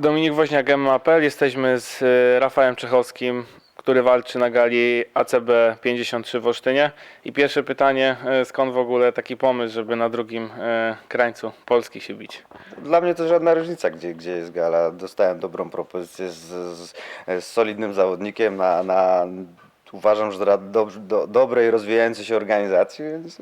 Dominik Woźniak, MAPL. Jesteśmy z e, Rafałem Czechowskim, który walczy na gali ACB 53 w Olsztynie. I pierwsze pytanie, e, skąd w ogóle taki pomysł, żeby na drugim e, krańcu Polski się bić? Dla mnie to żadna różnica, gdzie, gdzie jest gala. Dostałem dobrą propozycję z, z, z solidnym zawodnikiem na, na uważam, że dla do, do, dobrej, rozwijającej się organizacji, więc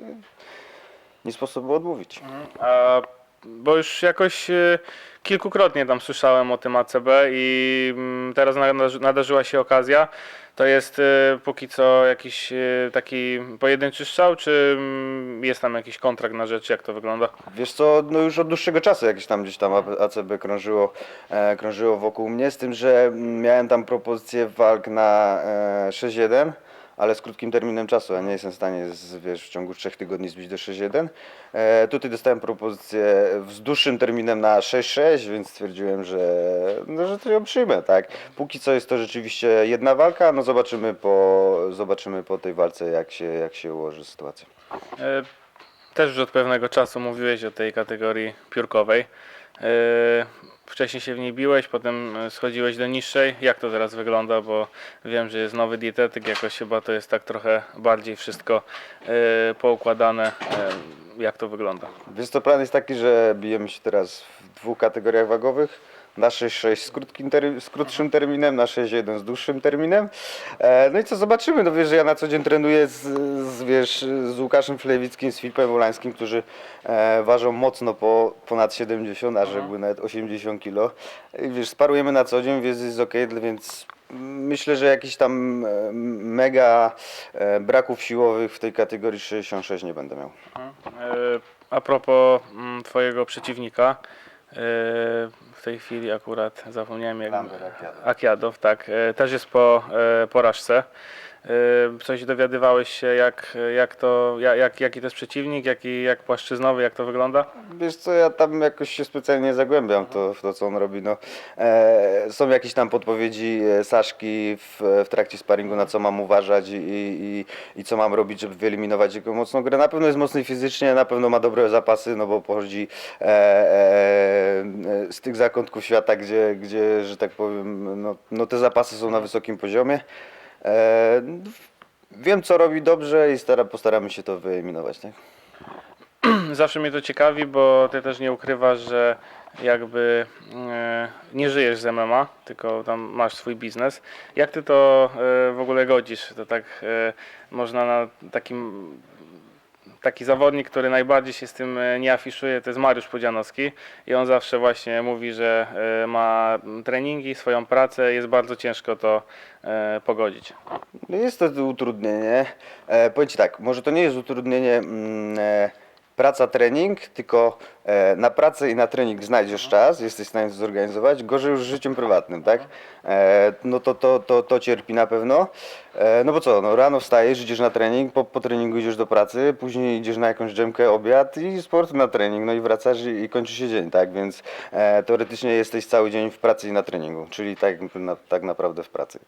nie sposób było odmówić. A, bo już jakoś e, kilkukrotnie tam słyszałem o tym ACB i mm, teraz nadarzy- nadarzyła się okazja. To jest e, póki co jakiś e, taki pojedynczy strzał, czy mm, jest tam jakiś kontrakt na rzecz, jak to wygląda? Wiesz co, no już od dłuższego czasu jakieś tam gdzieś tam ACB krążyło, e, krążyło wokół mnie, z tym, że mm, miałem tam propozycję walk na e, 6-1, ale z krótkim terminem czasu. Ja nie jestem w stanie z, wiesz, w ciągu trzech tygodni zbić do 6-1. E, tutaj dostałem propozycję z dłuższym terminem na 6-6, więc stwierdziłem, że, no, że to ją przyjmę, tak. Póki co jest to rzeczywiście jedna walka, no zobaczymy po, zobaczymy po tej walce, jak się, jak się ułoży sytuacja. E, Też już od pewnego czasu mówiłeś o tej kategorii piórkowej. E, Wcześniej się w niej biłeś, potem e, schodziłeś do niższej. Jak to teraz wygląda? Bo wiem, że jest nowy dietetyk, jakoś chyba to jest tak trochę bardziej wszystko e, poukładane. E, Jak to wygląda? Więc to plan jest taki, że bijemy się teraz w dwóch kategoriach wagowych. Na 6-6 z, krótkim ter- z krótszym terminem, na 6-1 z dłuższym terminem. E, no i co zobaczymy, no wiesz, że ja na co dzień trenuję z, z, wiesz, z Łukaszem Flewickim, z Filipem Wolańskim, którzy e, ważą mocno po ponad 70, a rzekłby nawet 80 kg. I wiesz, sparujemy na co dzień, więc jest ok, więc myślę, że jakichś tam e, mega e, braków siłowych w tej kategorii 66 nie będę miał. E, A propos mm, Twojego przeciwnika, w tej chwili akurat zapomniałem jak... Lambert Akiadow. Akiadow, tak. E, Też jest po e, porażce. E, Coś dowiadywałeś się, jak, jak to, ja- jak, jaki to jest przeciwnik, jaki, jak płaszczyznowy, jak to wygląda? Wiesz co, ja tam jakoś się specjalnie nie zagłębiam to, w to, co on robi. No, e, są jakieś tam podpowiedzi e, Saszki w, w trakcie sparingu, na co mam uważać i, i, i co mam robić, żeby wyeliminować jego mocną grę. Na pewno jest mocny fizycznie, na pewno ma dobre zapasy, no bo pochodzi e, e, e, z tych zakątków świata, gdzie, gdzie że tak powiem, no, no te zapasy są na wysokim poziomie. E, wiem, co robi dobrze i stara, postaramy się to wyeliminować. Tak? Zawsze mnie to ciekawi, bo ty też nie ukrywasz, że jakby e, nie żyjesz z MMA, tylko tam masz swój biznes. Jak ty to e, w ogóle godzisz? To tak e, można na takim taki zawodnik, który najbardziej się z tym e, nie afiszuje, to jest Mariusz Podzianowski i on zawsze właśnie mówi, że e, ma treningi, swoją pracę, jest bardzo ciężko to e, pogodzić. No jest to utrudnienie. E, powiem Ci tak, może to nie jest utrudnienie mm, praca, trening, tylko e, na pracę i na trening znajdziesz czas, jesteś w stanie to zorganizować. Gorzej już z życiem prywatnym, tak? E, no to, to, to, to cierpi na pewno. E, no bo co, no rano wstajesz, idziesz na trening, po, po treningu idziesz do pracy, później idziesz na jakąś dżemkę, obiad i sport na trening, no i wracasz i, i kończy się dzień, tak? Więc e, teoretycznie jesteś cały dzień w pracy i na treningu, czyli tak, na, tak naprawdę w pracy.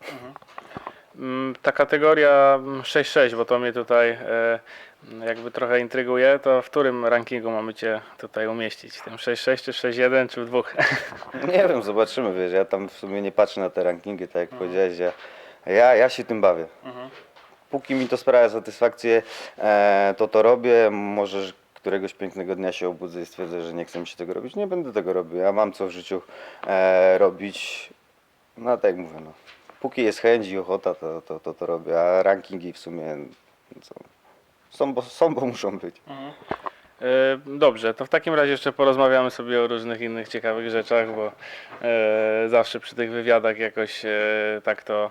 Mm, Ta kategoria mm, 6-6, bo to mnie tutaj e, jakby trochę intryguje, to w którym rankingu mamy Cię tutaj umieścić? W tym 6-6 czy 6-1 czy w dwóch? Nie wiem, zobaczymy, wiesz, ja tam w sumie nie patrzę na te rankingi, tak jak powiedziałeś, ja, ja, ja się tym bawię. Póki mi to sprawia satysfakcję, e, to to robię, może że któregoś pięknego dnia się obudzę i stwierdzę, że nie chcę mi się tego robić, nie będę tego robił, ja mam co w życiu e, robić, no tak jak mówię, no. Póki jest chęć i ochota, to to, to, to robię, a rankingi w sumie co, są, bo, są, bo muszą być. E, Dobrze, to w takim razie jeszcze porozmawiamy sobie o różnych innych ciekawych rzeczach, bo e, zawsze przy tych wywiadach jakoś e, tak to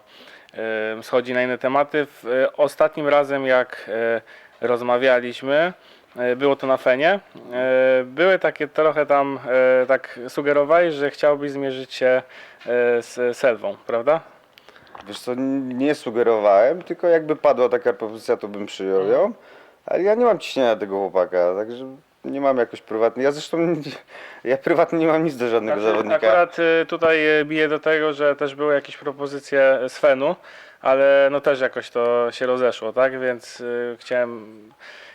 e, schodzi na inne tematy. W, e, ostatnim razem jak e, rozmawialiśmy, e, było to na Fenie, e, były takie trochę tam, e, tak sugerowałeś, że chciałbyś zmierzyć się e, z Selwą, prawda? Wiesz co, nie sugerowałem, tylko jakby padła taka propozycja, to bym przyjął ją. Ale ja nie mam ciśnienia tego chłopaka, także nie mam jakoś prywatnie. Ja zresztą nie- ja prywatnie nie mam nic do żadnego Znaczy, zawodnika. Akurat y, tutaj y, bije do tego, że też były jakieś propozycje z Fenu, ale no też jakoś to się rozeszło, tak? Więc y, chciałem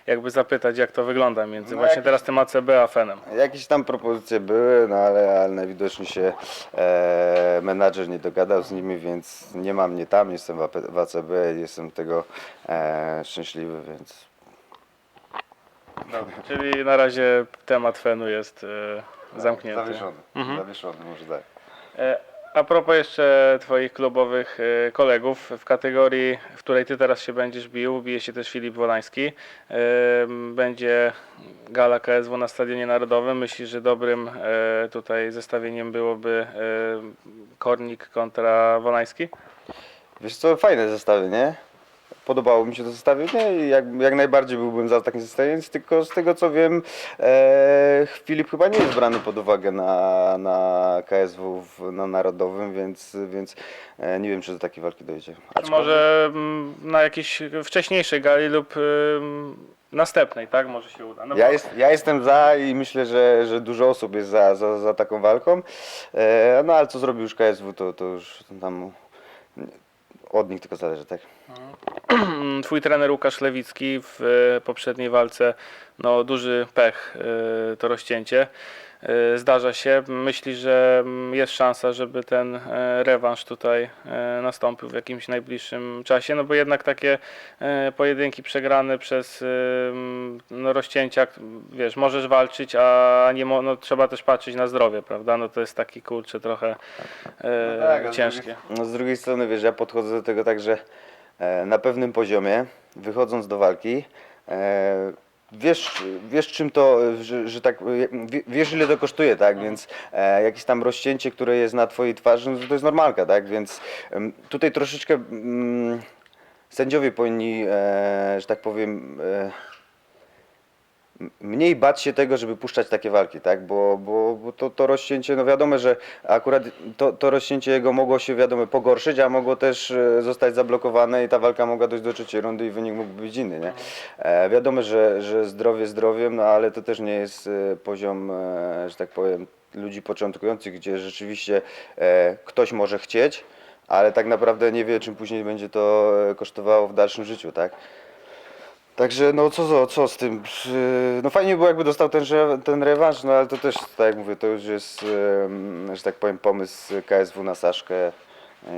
jakby zapytać, jak to wygląda między No właśnie jakieś- teraz tym ACB a Fenem. Jakieś tam propozycje były, no ale, ale najwidoczniej się e, menadżer nie dogadał z nimi, więc nie mam mnie tam, jestem w, ACB, jestem tego e, szczęśliwy, więc Dobra. Czyli na razie temat Fenu jest y, zamknięty. Zawieszony, Mhm. zawieszony, może tak. E, A propos jeszcze Twoich klubowych e, kolegów, w kategorii, w której Ty teraz się będziesz bił, bije się też Filip Wolański. Będzie gala KSW na Stadionie Narodowym. Myślisz, że dobrym e, tutaj zestawieniem byłoby e, Kornik kontra Wolański? Wiesz co, fajne zestawienie. Podobało mi się to zestawienie i jak, jak najbardziej byłbym za takim zestawieniem, tylko z tego co wiem, e, Filip chyba nie jest brany pod uwagę na, na KSW w, na Narodowym, więc, więc e, nie wiem czy do takiej walki dojdzie. Aczkolwiek- może mm, na jakiejś wcześniejszej gali lub ym, następnej, tak? Może się uda. No Ja, bo- jest, ja jestem za i myślę, że, że dużo osób jest za, za, za taką walką. E, no ale co zrobił już KSW, to, to już tam od nich tylko zależy, tak? Twój trener Łukasz Lewicki w e, poprzedniej walce, no duży pech e, to rozcięcie. E, Zdarza się. Myśli, że jest szansa, żeby ten e, rewanż tutaj e, nastąpił w jakimś najbliższym czasie, no bo jednak takie pojedynki przegrane przez no, rozcięcia, wiesz, możesz walczyć, a nie mo- no, trzeba też patrzeć na zdrowie, prawda? No to jest taki kurczę trochę e, No tak, ciężkie. No z drugiej strony, wiesz, ja podchodzę do tego tak, że na pewnym poziomie, wychodząc do walki, wiesz, wiesz czym to, że, że tak, wie- wiesz ile to kosztuje, tak, więc e, jakieś tam rozcięcie, które jest na twojej twarzy, no to, jest normalka, tak, więc tutaj troszeczkę mm, sędziowie powinni, e, że tak powiem, e, mniej bać się tego, żeby puszczać takie walki, tak? Bo, bo, bo to, to rozcięcie, no wiadomo, że akurat to, to rozcięcie jego mogło się wiadomo pogorszyć, a mogło też e, zostać zablokowane i ta walka mogła dojść do trzeciej rundy i wynik mógłby być inny, nie? E, wiadomo, że, że zdrowie zdrowiem, no ale to też nie jest e, poziom, e, że tak powiem, ludzi początkujących, gdzie rzeczywiście e, ktoś może chcieć, ale tak naprawdę nie wie, czym później będzie to kosztowało w dalszym życiu, tak? Także no co, co, co z tym? No fajnie było jakby dostał ten, ten rewanż, no ale to też, tak jak mówię, to już jest, że tak powiem, pomysł KSW na Saszkę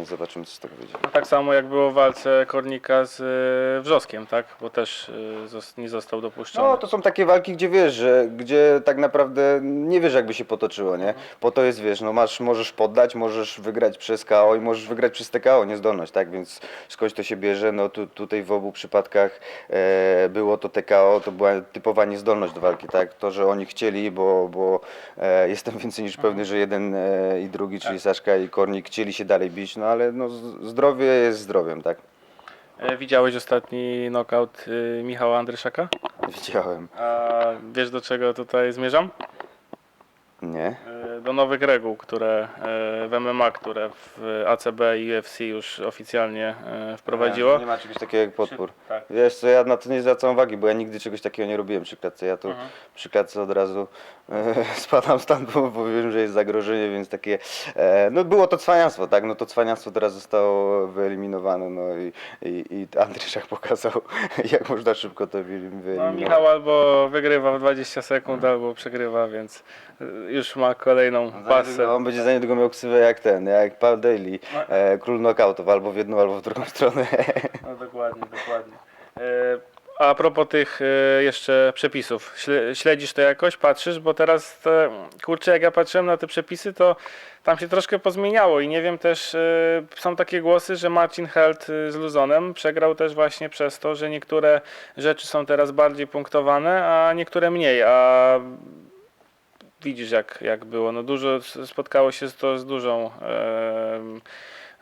i zobaczymy co z tego wyjdzie. No tak samo jak było w walce Kornika z e, Wrzoskiem, tak? Bo też e, zos- nie został dopuszczony. No to są takie walki, gdzie wiesz, że gdzie tak naprawdę nie wiesz jakby się potoczyło, nie? Po to jest, wiesz, no masz, możesz poddać, możesz wygrać przez KO i możesz wygrać przez TKO, niezdolność, tak? Więc skądś to się bierze, no tu, tutaj w obu przypadkach e, było to TKO, to była typowa niezdolność do walki, tak? To, że oni chcieli, bo, bo e, jestem więcej niż pewny, że jeden e, i drugi, czyli Saszka i Kornik chcieli się dalej bić, no ale no, zdrowie jest zdrowiem, tak? E, Widziałeś ostatni knockout e, Michała Andryszaka? Widziałem. A wiesz do czego tutaj zmierzam? Nie? E, Do nowych reguł, które e, w MMA, które w ACB i UFC już oficjalnie e, wprowadziło. Nie ma czegoś takiego jak podpór. Tak. Wiesz co, ja na to nie zwracam uwagi, bo ja nigdy czegoś takiego nie robiłem przy klatce. Ja tu Mhm. przy klatce od razu e, spadam stan, bo, bo wiem, że jest zagrożenie, więc takie... E, no było to cwaniactwo, tak? No to cwaniactwo teraz zostało wyeliminowane, no i, i, i Andryszak pokazał, jak można szybko to No, wyeliminować. Michał albo wygrywa w 20 sekund, albo przegrywa, więc już ma kolejną pasę. On będzie za niedługo miał ksywę jak ten, jak Paul Daly, e, król knockoutów, albo w jedną, albo w drugą stronę. No dokładnie, dokładnie. E, A propos tych e, jeszcze przepisów, śle- śledzisz to jakoś, patrzysz, bo teraz te, kurczę, jak ja patrzyłem na te przepisy, to tam się troszkę pozmieniało i nie wiem też, e, są takie głosy, że Marcin Held z Luzonem przegrał też właśnie przez to, że niektóre rzeczy są teraz bardziej punktowane, a niektóre mniej, a widzisz jak, jak było, no dużo, spotkało się to z dużą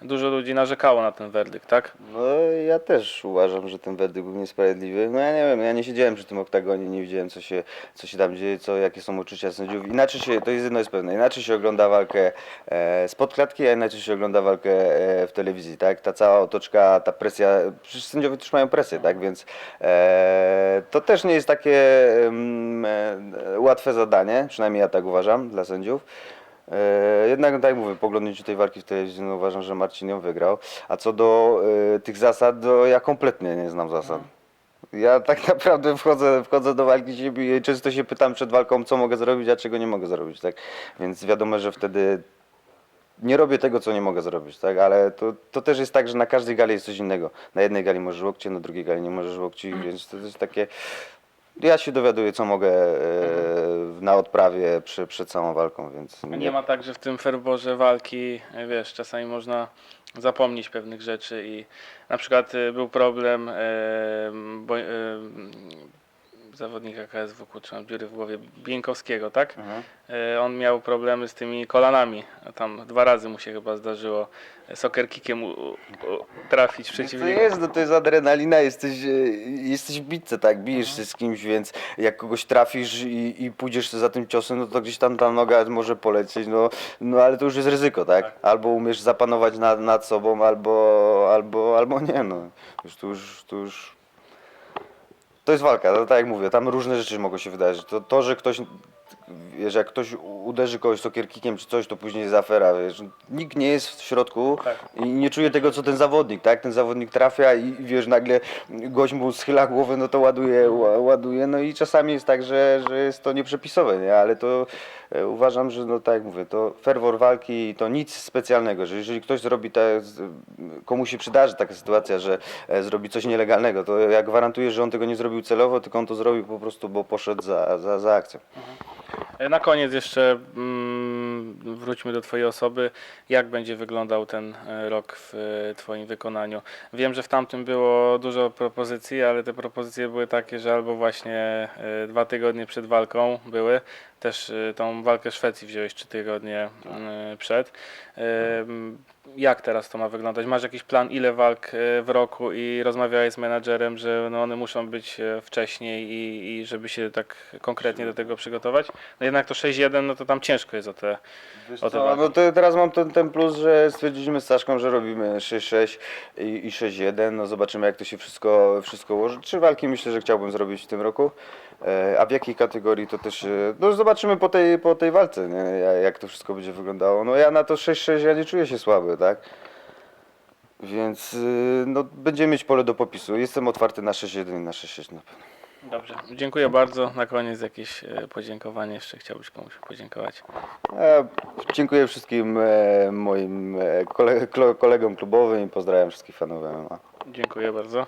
dużo ludzi narzekało na ten werdykt, tak? No ja też uważam, że ten werdykt był niesprawiedliwy. No ja nie wiem, ja nie siedziałem przy tym oktagonie, nie widziałem co się, co się tam dzieje, co, jakie są uczucia sędziów. Inaczej się, to jest jedno jest pewne, inaczej się ogląda walkę e, spod klatki, a inaczej się ogląda walkę e, w telewizji, tak? Ta cała otoczka, ta presja, przecież sędziowie też mają presję, tak? Więc e, to też nie jest takie em, e, łatwe zadanie, przynajmniej ja tak uważam, dla sędziów. E, Jednak, no tak jak mówię, po oglądnięciu tej walki w telewizji no, uważam, że Marcin ją wygrał. A co do e, tych zasad, to ja kompletnie nie znam zasad. Ja tak naprawdę wchodzę, wchodzę do walki i często się pytam przed walką, co mogę zrobić, a czego nie mogę zrobić, tak? Więc wiadomo, że wtedy nie robię tego, co nie mogę zrobić, tak? Ale to, to też jest tak, że na każdej gali jest coś innego. Na jednej gali możesz łokcie, na drugiej gali nie możesz łokci, więc to jest takie... Ja się dowiaduję, co mogę e, na odprawie przy, przed samą walką, więc... Nie ma tak, że w tym ferworze walki, e, wiesz, czasami można zapomnieć pewnych rzeczy i na przykład e, był problem e, bo, zawodnika KSW, kurczę, mam dziury w głowie, Bieńkowskiego, tak? Mhm. E, On miał problemy z tymi kolanami. Tam dwa razy mu się chyba zdarzyło e, soccer kickiem u, u, u, trafić To przeciwnika. jest, no to jest adrenalina, jesteś, e, jesteś w bitce, tak, bijesz się z kimś, więc jak kogoś trafisz i, i pójdziesz za tym ciosem, no to gdzieś tam ta noga może polecieć, no, no ale to już jest ryzyko, tak? Albo umiesz zapanować nad, nad sobą, albo, albo, albo nie, no. Już tu już, tu już... To jest walka, tak jak mówię, tam różne rzeczy mogą się wydarzyć. To, to że ktoś, wiesz, jak ktoś uderzy kogoś sokierkikiem czy coś, to później jest afera, wiesz. Nikt nie jest w środku Tak. i nie czuje tego, co ten zawodnik, tak? Ten zawodnik trafia i wiesz, nagle gość mu schyla głowę, no to ładuje, ła- ładuje, no i czasami jest tak, że, że jest to nieprzepisowe, nie? Ale to e, uważam, że no tak jak mówię, to fervor walki i to nic specjalnego, że jeżeli ktoś zrobi te, z- komu się przydarzy taka sytuacja, że e, zrobi coś nielegalnego, to ja gwarantuję, że on tego nie zrobił celowo, tylko on to zrobił po prostu, bo poszedł za, za, za akcją. E, Na koniec jeszcze mm, wróćmy do Twojej osoby. Jak będzie wyglądał ten e, rok w e, Twoim wykonaniu? Wiem, że w tamtym było dużo propozycji, ale te propozycje były takie, że albo właśnie e, dwa tygodnie przed walką były, też e, tą walkę Szwecji wziąłeś trzy tygodnie e, przed. Jak teraz to ma wyglądać? Masz jakiś plan, ile walk e, w roku i rozmawiałeś z menadżerem, że no one muszą być e, wcześniej i, i żeby się tak konkretnie do tego przygotować? No jednak to 6-1, no to tam ciężko jest o te... O te Co, walki. no to teraz mam ten, ten plus, że stwierdziliśmy z Staszką, że robimy 6-6 i, i 6-1. No zobaczymy jak to się wszystko, wszystko ułoży. Trzy walki myślę, że chciałbym zrobić w tym roku. E, a w jakiej kategorii to też. e, No zobaczymy po tej, po tej walce, nie? Ja- jak to wszystko będzie wyglądało. No ja na to 6-6 ja nie czuję się słaby, tak? Więc y, no, będziemy mieć pole do popisu. Jestem otwarty na 6-1 i na 6-6 na pewno. Dobrze, dziękuję bardzo. Na koniec jakieś e, podziękowanie jeszcze chciałbyś komuś podziękować. E, dziękuję wszystkim e, moim e, kolegom klubowym i pozdrawiam wszystkich fanów MMA. Dziękuję bardzo.